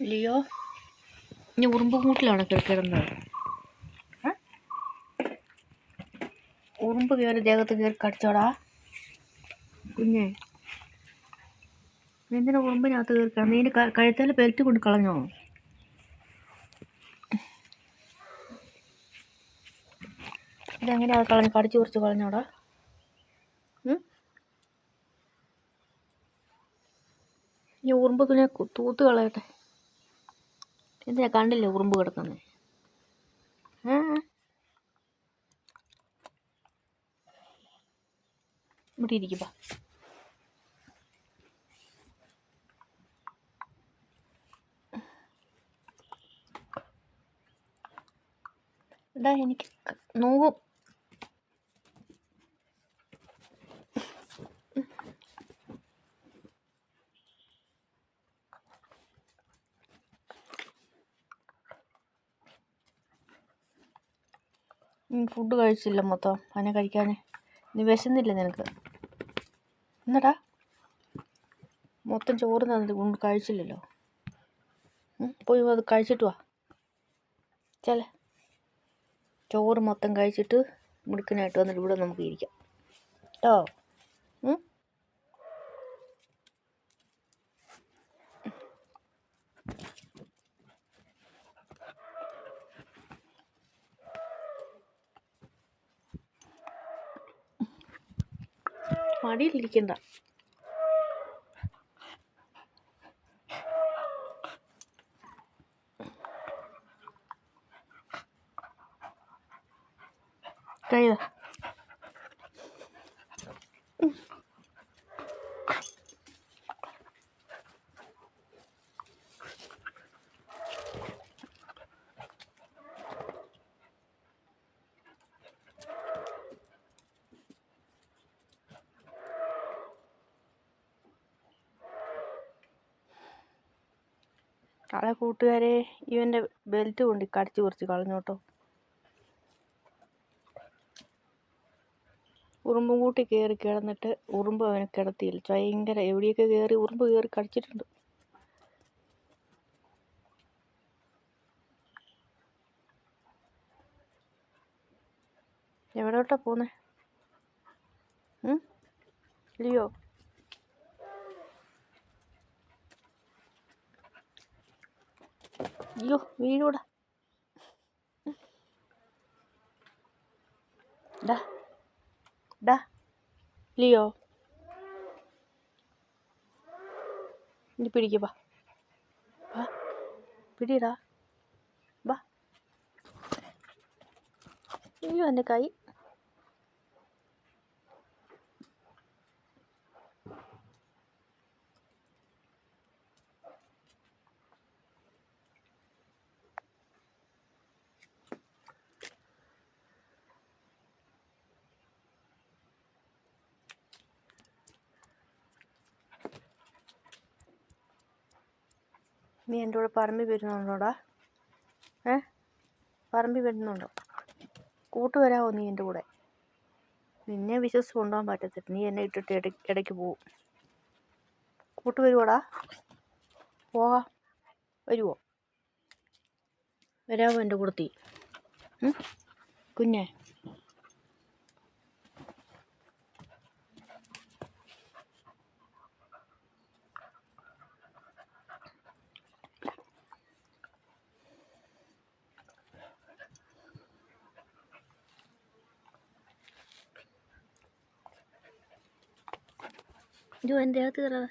Leo ഇനി ഉറുമ്പ് കൂട്ടിലാണ് കിടക്കുന്നത് ഉറുമ്പ് കയറി ദേഹത്ത് കയറി കടിച്ചോടാ. കുഞ്ഞേ എന്തിനാ ഉറുമ്പിനകത്ത് കയറി കിടന്നു നീ കഴുത്തേൽ ബെൽറ്റ് കൊണ്ട് കളഞ്ഞോ? ഇതെങ്ങനെയാ കളഞ്ഞ് കടിച്ചു കുറച്ച് കളഞ്ഞോടാ? ഈ ഉറുമ്പ് തുണിയെ തൂത്ത് കളയട്ടെ. എന്തിനാ കണ്ടില്ലേ ഉറുമ്പ് കിടക്കുന്നത് ഇവിടെ ഇരിക്കുക എനിക്ക് നോവും ഫുഡ് കഴിച്ചില്ല മൊത്തം. അതിനെ കഴിക്കാൻ നീ വിശന്നില്ല നിനക്ക്? എന്നടാ മൊത്തം ചോറ് തന്നത് കൊണ്ട് കഴിച്ചില്ലല്ലോ. പോയി അത് കഴിച്ചിട്ട് വാ. ചില. ചോറ് മൊത്തം കഴിച്ചിട്ട് മുടുക്കനായിട്ട് വന്നിട്ട് ഇവിടെ നമുക്ക് ഇരിക്കാം. കേട്ടോ? മടിയിലിരിക്കണ്ട. കഴിയുക ആളെ കൂട്ടുകാരെ ഇവന്റെ ബെൽറ്റ് കൊണ്ട് കടിച്ചു കുറച്ച് കളഞ്ഞോട്ടോ ഉറുമ്പും കൂട്ടി കയറി കിടന്നിട്ട് ഉറുമ്പ് അവനെ കിടത്തിയില്ല. ഭയങ്കര എവിടെയൊക്കെ കയറി ഉറുമ്പ് കയറി കടിച്ചിട്ടുണ്ട്. എവിടോട്ടാ പോന്നെ? ലിയോ അയ്യോ വീഴൂടാ. ഡാ ലിയോ. ഇനി പിടിക്കുക പിടിടാ വാ അയ്യോ എന്റെ കൈ. നീ എന്റെ കൂടെ പറമ്പിൽ വരുന്നുണ്ടോടാ? ഏ? പറമ്പിൽ വരുന്നുണ്ടോ? കൂട്ട് വരാമോ നീ എന്റെ കൂടെ? നിന്നെ വിശ്വസിച്ച് കൊണ്ടുപോകാൻ പറ്റത്തില്ല. നീ എന്നെ ഇട്ടിട്ട് ഇടയ്ക്ക് ഇടയ്ക്ക് പോവും. കൂട്ട് വരുവോടാ? പോകാം. വരുവോ? വരാമോ എന്റെ കൂടെ തീ? കുഞ്ഞേ? ഇത് എൻ്റെ അകത്ത് കയറാതെ